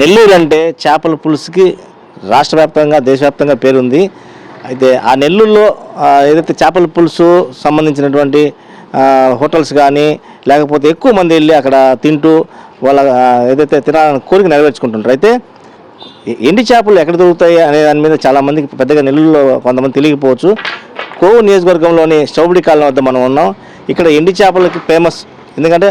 నెల్లూరు అంటే చేపల పులుసుకి రాష్ట్ర వ్యాప్తంగా దేశవ్యాప్తంగా పేరుంది. అయితే ఆ నెల్లూరులో ఏదైతే చేపల పులుసు సంబంధించినటువంటి హోటల్స్ కానీ లేకపోతే ఎక్కువ మంది వెళ్ళి అక్కడ తింటూ వాళ్ళ ఏదైతే తినాలని కోరిక నెరవేర్చుకుంటుంటారు. అయితే ఎండి చేపలు ఎక్కడ దొరుకుతాయి అనే దాని మీద చాలామందికి పెద్దగా నెల్లూరులో కొంతమంది తెలియకపోవచ్చు. కోవు నియోజకవర్గంలోని చౌబడి కాలనీ వద్ద మనం ఉన్నాం. ఇక్కడ ఎండి చేపలకి ఫేమస్. ఎందుకంటే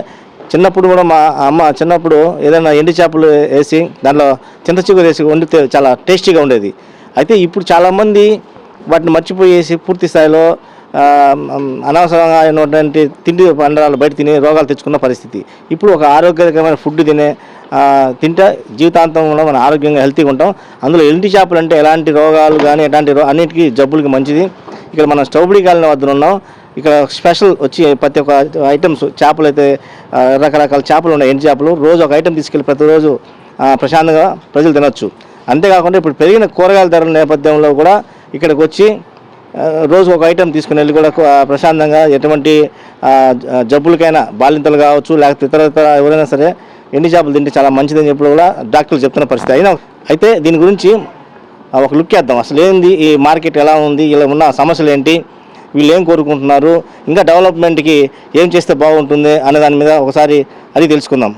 చిన్నప్పుడు కూడా మా అమ్మ చిన్నప్పుడు ఏదైనా ఎండి చేపలు వేసి దాంట్లో చింత చిగురు వేసి వండితే చాలా టేస్టీగా ఉండేది. అయితే ఇప్పుడు చాలామంది వాటిని మర్చిపోయేసి పూర్తి స్థాయిలో అనవసరంగా అయినటువంటి తిండి పండరాలు బయట తిని రోగాలు తెచ్చుకున్న పరిస్థితి. ఇప్పుడు ఒక ఆరోగ్యకరమైన ఫుడ్ తినే తింటే జీవితాంతం కూడా మనం ఆరోగ్యంగా హెల్తీగా ఉంటాం. అందులో ఎండి చేపలు అంటే ఎలాంటి రోగాలు కానీ ఎలాంటి రో అన్నిటికీ జబ్బులకి మంచిది. ఇక్కడ మనం స్టౌబడి కాలిన వద్ద ఉన్నాం. ఇక్కడ స్పెషల్ వచ్చి ప్రతి ఒక్క ఐటమ్స్ చేపలు అయితే రకరకాల చేపలు ఉన్నాయి. ఎండి చేపలు. రోజు ఒక ఐటమ్ తీసుకెళ్ళి ప్రతిరోజు ప్రశాంతంగా ప్రజలు తినొచ్చు. అంతేకాకుండా ఇప్పుడు పెరిగిన కూరగాయల ధరల నేపథ్యంలో కూడా ఇక్కడికి వచ్చి రోజు ఒక ఐటెం తీసుకుని వెళ్ళి కూడా ప్రశాంతంగా ఎటువంటి జ- జబ్బులకైనా బాలింతలు కావచ్చు లేకపోతే ఇతర ఇతర ఎవరైనా సరే ఎండి చేపలు తింటే చాలా మంచిదని చెప్పి కూడా డాక్టర్లు చెప్తున్న పరిస్థితి. అయినా అయితే దీని గురించి ఒక లుక్ వేద్దాం. అసలు ఏంది? ఈ మార్కెట్ ఎలా ఉంది? ఇలా ఉన్న సమస్యలు ఏంటి? వీళ్ళు ఏం కోరుకుంటున్నారు? ఇంకా డెవలప్మెంట్కి ఏం చేస్తే బాగుంటుంది అనే దాని మీద ఒకసారి అది తెలుసుకుందాం.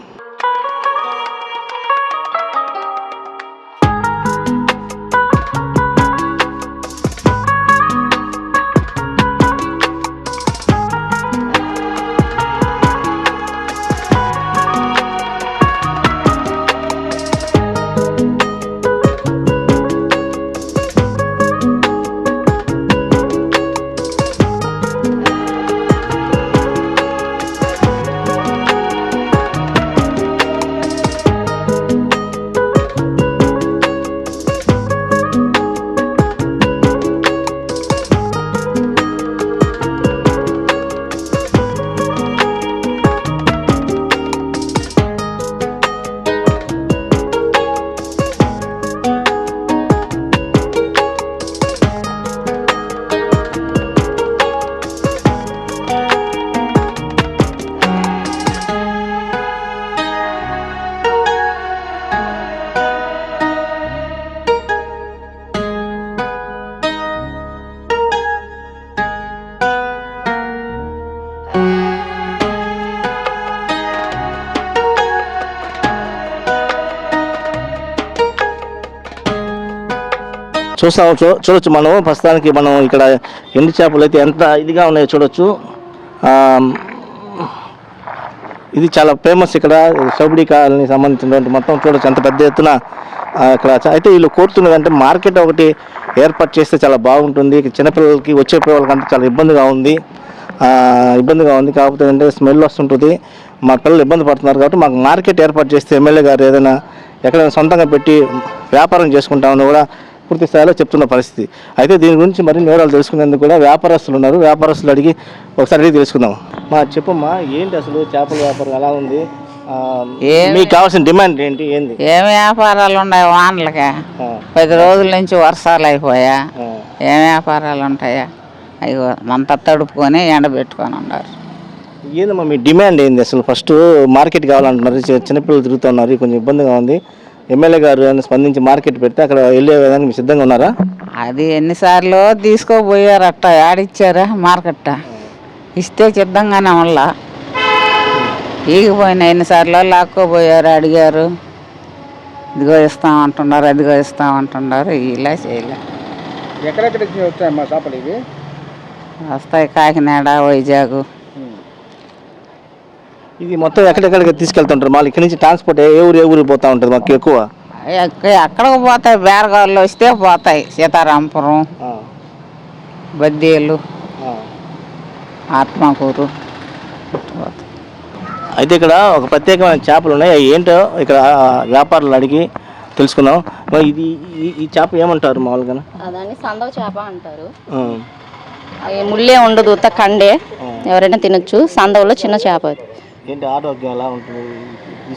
చూస్తాం చూ చూడొచ్చు. మనం ప్రస్తుతానికి మనం ఇక్కడ ఎండి చేపలు అయితే ఎంత ఇదిగా ఉన్నాయో చూడొచ్చు. ఇది చాలా ఫేమస్ ఇక్కడ. సౌబడి కాలనీ సంబంధించినటువంటి మొత్తం చూడొచ్చు. ఎంత పెద్ద ఎత్తున ఇక్కడ అయితే వీళ్ళు కోరుతున్నదంటే మార్కెట్ ఒకటి ఏర్పాటు చేస్తే చాలా బాగుంటుంది. చిన్నపిల్లలకి వచ్చే పిల్లలకంటే చాలా ఇబ్బందిగా ఉంది. ఇబ్బందిగా ఉంది. కాకపోతే అంటే స్మెల్ వస్తుంటుంది. మా పిల్లలు ఇబ్బంది పడుతున్నారు కాబట్టి మాకు మార్కెట్ ఏర్పాటు చేస్తే ఎమ్మెల్యే గారు ఏదైనా ఎక్కడైనా సొంతంగా పెట్టి వ్యాపారం చేసుకుంటామని కూడా పూర్తి స్థాయిలో చెప్తున్న పరిస్థితి. అయితే దీని గురించి మరిన్ని వివరాలు తెలుసుకునేందుకు కూడా వ్యాపారస్తులు ఉన్నారు. వ్యాపారస్తులు అడిగి ఒకసారి అడిగి తెలుసుకుందాం. మా చెప్పమ్మా ఏంటి అసలు చేపల వ్యాపారం? ఎలా ఉంది? ఏమి- మీకు కావాల్సిన డిమాండ్ ఏంటి? ఏంది? ఏం వ్యాపారాలు ఉన్నాయి వానలకి. పది రోజుల నుంచి వర్షాలు అయిపోయా. ఏం వ్యాపారాలు ఉంటాయా? అయ్యో మంత తడుపుకొని ఎండబెట్టుకొని ఉన్నారు. ఏందమ్మా మీ డిమాండ్ ఏంది? అసలు ఫస్ట్ మార్కెట్ కావాలంటున్నారు. చిన్నపిల్లలు తిరుగుతున్నారు. కొంచెం ఇబ్బందిగా ఉంది. ఎమ్మెల్యే గారు ఏమైనా స్పందించి మార్కెట్ పెడితే అక్కడ వెళ్ళే విధానికి మీరు సిద్ధంగా ఉన్నారా? అది ఎన్నిసార్లు తీసుకోపోయారట ఆడిచ్చారా మార్కెట్. ఇస్తే సిద్ధంగానే వల్ల ఈగిపోయిన ఎన్నిసార్లు లాక్కోపోయారు అడిగారు. ఇదిగో ఇస్తామంటున్నారు అదిగో ఇస్తామంటున్నారు ఇలా చేయలే. ఎక్కడెక్కడ వచ్చాయమ్మా చేపలు ఇవి? వస్తాయి కాకినాడ వైజాగ్. ఇది మొత్తం ఎక్కడెక్కడికి తీసుకెళ్తుంటారు? మళ్ళీ ఇక్కడి నుంచి ట్రాన్స్పోర్ట్ ఏ ఊరు ఏ ఊరికి పోతా ఉంటుంది మాకు ఎక్కువ? ఎక్క- ఎక్కడికి పోతాయి? బేరగాళ్ళు వస్తే పోతాయి. సీతారాంపురం బద్దీలు. ఆత్మకూరు. అయితే ఇక్కడ ఒక ప్రత్యేకమైన చేపలు ఉన్నాయి. అవి ఏంటో ఇక్కడ వ్యాపారులు అడిగి తెలుసుకుందాం. మరి ఇది ఈ- చేప ఏమంటారు మామూలుగా దాన్ని సందవ చేప అంటారు. ముళ్ళే ఉండదు ఉత్త కండే. ఎవరైనా తినొచ్చు. సందవలో చిన్న చేప అది. ఏంటి ఆరోగ్యం ఎలా ఉంటుంది?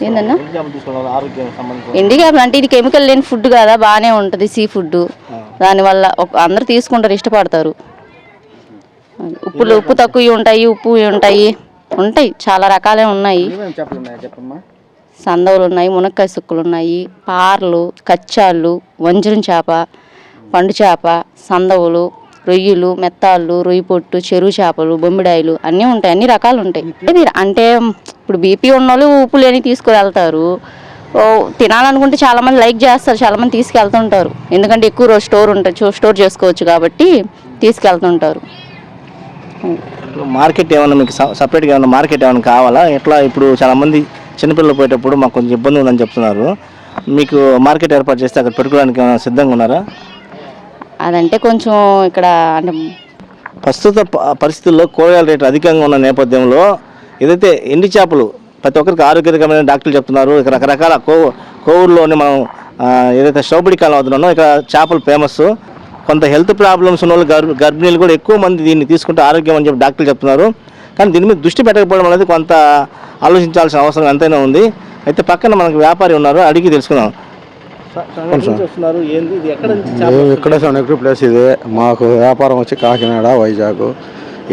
ఏందన్నా? ఎండు చేపలు తీసుకోవడం వల్ల ఆరోగ్యం సంబంధించి ఎండి చేప అంటే ఇది కెమికల్ లేని ఫుడ్ కదా బాగానే ఉంటుంది సీ ఫుడ్ దానివల్ల అందరూ తీసుకుంటారు ఇష్టపడతారు. ఉప్పులు ఉప్పు తక్కువ ఉంటాయి ఉప్పు ఉంటాయి. ఉంటాయి చాలా రకాలే ఉన్నాయి. సందవులు ఉన్నాయి మునక్కాయ సుక్కలు ఉన్నాయి పార్లు కచ్చాళ్ళు వంజరం చేప పండు చేప సందవులు రొయ్యలు మెత్తాళ్ళు రొయ్యి పొట్టు చెరువు చేపలు బొమ్మిడాయిలు అన్నీ ఉంటాయి. అన్ని రకాలు ఉంటాయి. అంటే ఇప్పుడు బీపీ ఉన్న వాళ్ళు ఉప్పు లేని తీసుకుని వెళ్తారు ఓ, తినాలనుకుంటే చాలా మంది లైక్ చేస్తారు. చాలా మంది తీసుకెళ్తుంటారు. ఎందుకంటే ఎక్కువ రోజు స్టోర్ ఉంటుంది స్టోర్ చేసుకోవచ్చు కాబట్టి తీసుకెళ్తుంటారు. మార్కెట్ ఏమైనా మీకు సపరేట్గా ఏమైనా మార్కెట్ ఏమైనా కావాలా? ఎట్లా ఇప్పుడు చాలామంది చిన్నపిల్లలు పోయేటప్పుడు మాకు కొంచెం ఇబ్బంది ఉందని చెప్తున్నారు. మీకు మార్కెట్ ఏర్పాటు చేస్తే అక్కడ పెట్టుకోవడానికి ఏమైనా సిద్ధంగా ఉన్నారా? అదంటే కొంచెం ఇక్కడ అంటే ప్రస్తుత ప- పరిస్థితుల్లో కూరగాయల రేట్లు అధికంగా ఉన్న నేపథ్యంలో ఏదైతే ఎండి చేపలు ప్రతి ఒక్కరికి ఆరోగ్యకరమైన డాక్టర్లు చెప్తున్నారు ఇక రకరకాల కో కోవూరులోని మనం ఏదైతే షోబడి కాలం అవుతున్నానో ఇక్కడ చేపలు ఫేమస్. కొంత హెల్త్ ప్రాబ్లమ్స్ ఉన్న వాళ్ళు గర్భిణీలు కూడా ఎక్కువ మంది దీన్ని తీసుకుంటే ఆరోగ్యం అని చెప్పి డాక్టర్లు చెప్తున్నారు. కానీ దీని మీద దృష్టి పెట్టకపోవడం అనేది కొంత ఆలోచించాల్సిన అవసరం ఎంతైనా ఉంది. అయితే పక్కన మనకు వ్యాపారి ఉన్నారు అడిగి తెలుసుకుందాం. ఇక్కడే నెగిటివ్ ప్లేస్ ఇది. మాకు వ్యాపారం వచ్చి కాకినాడ వైజాగ్.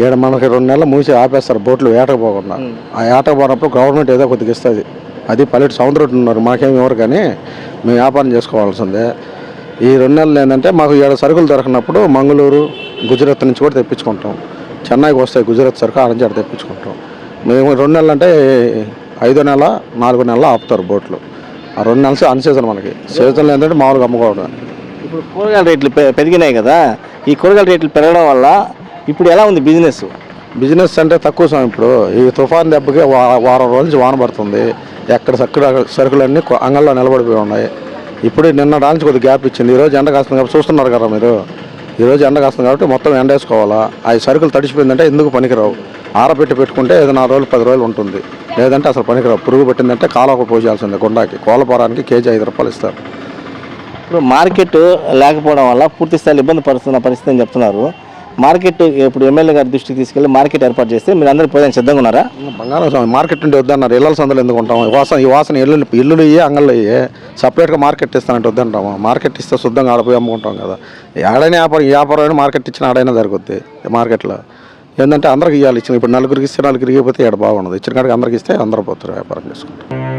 ఈడ మనకి రెండు నెలలు మూసి ఆపేస్తారు బోట్లు వేటకు పోకుండా. ఆ వేటకు పోయినప్పుడు గవర్నమెంట్ ఏదో కొద్దిగా ఇస్తుంది. అది పల్లెటి సముద్రం ఉన్నారు. మాకేమి ఇవ్వరు కానీ మేము వ్యాపారం చేసుకోవాల్సిందే. ఈ రెండు నెలలు ఏంటంటే మాకు ఈడ సరుకులు దొరకనప్పుడు మంగళూరు గుజరాత్ నుంచి కూడా తెప్పించుకుంటాం. చెన్నైకి వస్తాయి గుజరాత్ సరుకు ఆడ తెప్పించుకుంటాం. మేము రెండు నెలలు అంటే ఐదో నెల నాలుగో నెల ఆపుతారు బోట్లు. రెండు నెలలు అన్ సీజన్ మనకి. సీజన్లో ఏంటంటే మామూలుగా అమ్ముకోవడం. ఇప్పుడు కూరగాయల రేట్లు పెరిగినాయి కదా ఈ కూరగాయల రేట్లు పెరగడం వల్ల ఇప్పుడు ఎలా ఉంది బిజినెస్? బిజినెస్ అంటే తక్కువ సమయం ఇప్పుడు. ఈ తుఫాన్ దెబ్బకి వారం రోజుల నుంచి వాన పడుతుంది. ఎక్కడ సరుకులు సరుకులన్నీ అంగల్లో నిలబడిపోయి ఉన్నాయి. ఇప్పుడు నిన్న నుంచి కొద్దిగా గ్యాప్ ఇచ్చింది. ఈరోజు ఎండ కాస్తుంది కాబట్టి చూస్తున్నారు కదా మీరు. ఈరోజు ఎండ కాస్తుంది కాబట్టి మొత్తం ఎండ వేసుకోవాలా? ఆ సరుకులు తడిచిపోయిందంటే ఎందుకు పనికిరావు? ఆరబెట్టి పెట్టుకుంటే ఏదో నాలుగు రోజులు పది రోజులు ఉంటుంది. లేదంటే అసలు పనికిరావు పురుగు పెట్టిందంటే కాలువకు పోసేయాల్సిందే గుండాకి కోలపోరానికి కేజీ ఐదు రూపాయలు ఇస్తారు. ఇప్పుడు మార్కెట్ లేకపోవడం వల్ల పూర్తి స్థాయిలో ఇబ్బంది పడుతున్న పరిస్థితి అని చెప్తున్నారు. మార్కెట్ ఇప్పుడు ఎమ్మెల్యే గారి దృష్టికి తీసుకెళ్ళి మార్కెట్ ఏర్పాటు చేస్తే మీరు అందరూ పోయేందుకు సిద్ధంగా ఉన్నారా? బంగారం స్వామి మార్కెట్ ఉంటే వద్దన్నారు. ఇళ్ళ సందులు ఎందుకు ఉంటాం? ఈ వాసన ఈ వాసన ఇల్లు ఇల్లులు ఇయ్యి అంగళ్ళు ఇయ్యి. సపరేట్గా మార్కెట్ ఇస్తానంటే వద్దంటాము. మార్కెట్ ఇస్తే శుద్ధంగా ఆడపోయి అమ్ముకుంటాం కదా. ఆడైనా వ్యాపారం ఈ వ్యాపారం మార్కెట్ ఇచ్చిన ఆడైనా జరుగుద్ది మార్కెట్లో. ఏంటంటే అందరికి ఇవ్వాలి ఇచ్చిన ఇప్పుడు నలుగురికి ఇస్తే నలుగురికి పోతే ఇక్కడ బాగుండదు. ఇచ్చిన కాడికి అందరికి ఇస్తే అందరూ పోతారు వ్యాపారం చేసుకుంటారు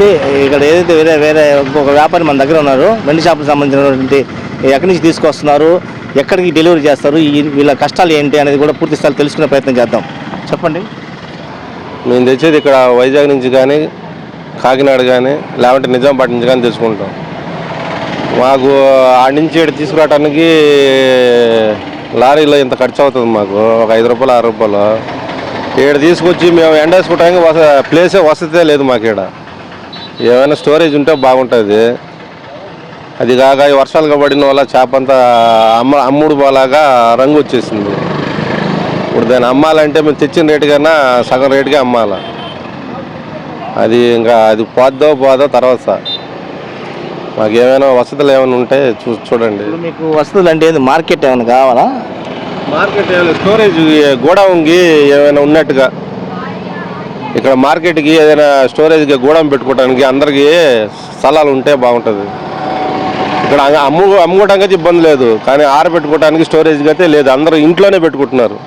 అయితే ఇక్కడ ఏదైతే వేరే వేరే ఇంకొక వ్యాపారి మన దగ్గర ఉన్నారు వెండి షాపులకు సంబంధించినటువంటి ఎక్కడి నుంచి తీసుకొస్తున్నారు ఎక్కడికి డెలివరీ చేస్తారు ఈ వీళ్ళ కష్టాలు ఏంటి అనేది కూడా పూర్తి స్థాయి తెలుసుకునే ప్రయత్నం చేద్దాం. చెప్పండి. మేము తెచ్చేది ఇక్కడ వైజాగ్ నుంచి కానీ కాకినాడ కానీ లేకుంటే నిజామాబాద్ నుంచి కానీ తెచ్చుకుంటాం. మాకు ఆడి నుంచి ఇక్కడ తీసుకురావడానికి లారీలో ఇంత ఖర్చు అవుతుంది మాకు ఒక ఐదు రూపాయలు ఆరు రూపాయలు. ఇక్కడ తీసుకొచ్చి మేము ఎండేసుకోవడానికి వస ప్లేసే వసతే లేదు మాకు ఇక్కడ ఏమైనా స్టోరేజ్ ఉంటే బాగుంటుంది. అది కాక ఈ వర్షాలు పడిన వల్ల చేప అంతా అమ్మ అమ్ముడు పోలాగా రంగు వచ్చేసింది. ఇప్పుడు దాన్ని అమ్మాలంటే మేము తెచ్చిన రేటు కన్నా సగం రేటుకే అమ్మాల. అది ఇంకా అది పోద్దో పోదో తర్వాత మాకు ఏమైనా వసతులు ఏమైనా ఉంటే చూ చూడండి. మీకు వసతులు అంటే ఏంది? మార్కెట్ ఏమైనా కావాలా? మార్కెట్ స్టోరేజ్ గోడౌన్కి ఏమైనా ఉన్నట్టుగా. ఇక్కడ మార్కెట్కి ఏదైనా స్టోరేజ్కి గోడౌన్ పెట్టుకోవడానికి అందరికీ స్థలాలు ఉంటే బాగుంటుంది. ఇక్కడ అమ్ము- అమ్ముకోవడానికి అయితే ఇబ్బంది లేదు కానీ ఆరబెట్టుకోవడానికి స్టోరేజ్కి అయితే లేదు అందరూ ఇంట్లోనే పెట్టుకుంటున్నారు.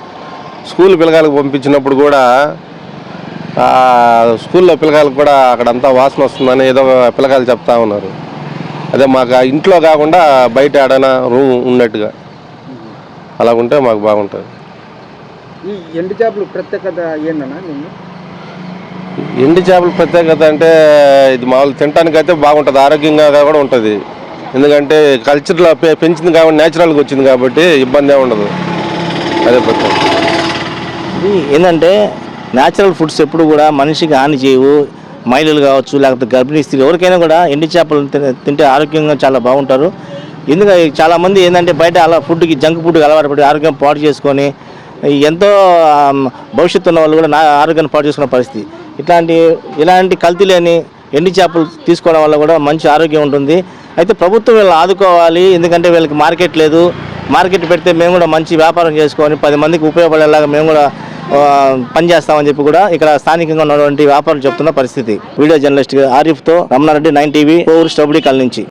స్కూల్ పిల్లగాలకు పంపించినప్పుడు కూడా స్కూల్లో పిల్లగాలకు కూడా అక్కడంతా వాసన వస్తుందని ఏదో పిల్లగాలు చెప్తా ఉన్నారు. అదే మాకు ఆ ఇంట్లో కాకుండా బయట ఏడైనా రూమ్ ఉన్నట్టుగా. అలా ఉంటే మాకు బాగుంటుంది. ఈ ఎండు చేపలు ప్రత్యేకత ఏంటన్నా నేను ఎండి చేపల ప్రత్యేకత అంటే ఇది మామూలు తినడానికి అయితే బాగుంటుంది ఆరోగ్యంగా కూడా ఉంటుంది. ఎందుకంటే కల్చర్లో పె- పెంచింది కాబట్టి న్యాచురల్గా వచ్చింది కాబట్టి ఇబ్బంది ఉండదు. అదే ప్రత్యేకత. ఏంటంటే న్యాచురల్ ఫుడ్స్ ఎప్పుడు కూడా మనిషికి హాని చేయవు. మహిళలు కావచ్చు లేకపోతే గర్భిణీ స్త్రీలు ఎవరికైనా కూడా ఎండి చేపలు తింటే ఆరోగ్యంగా చాలా బాగుంటారు. ఎందుకంటే చాలామంది ఏంటంటే బయట అలా ఫుడ్కి జంక్ ఫుడ్కి అలవాటు పడి ఆరోగ్యం పాడు చేసుకొని ఎంతో భవిష్యత్తు ఉన్న వాళ్ళు కూడా నా ఆరోగ్యాన్ని పాటు చేసుకున్న పరిస్థితి. ఇట్లాంటి ఇలాంటి కల్తీ లేని ఎండి చేపలు తీసుకోవడం వల్ల కూడా మంచి ఆరోగ్యం ఉంటుంది. అయితే ప్రభుత్వం వీళ్ళు ఆదుకోవాలి ఎందుకంటే వీళ్ళకి మార్కెట్ లేదు. మార్కెట్ పెడితే మేము కూడా మంచి వ్యాపారం చేసుకొని పది మందికి ఉపయోగపడేలాగా మేము కూడా పనిచేస్తామని చెప్పి కూడా ఇక్కడ స్థానికంగా ఉన్నటువంటి వ్యాపారం చెప్తున్న పరిస్థితి. వీడియో జర్నలిస్ట్ ఆరిఫ్తో రమణారెడ్డి నైన్ టీవీ పౌరు స్టబ్లీ కాల్ నుంచి.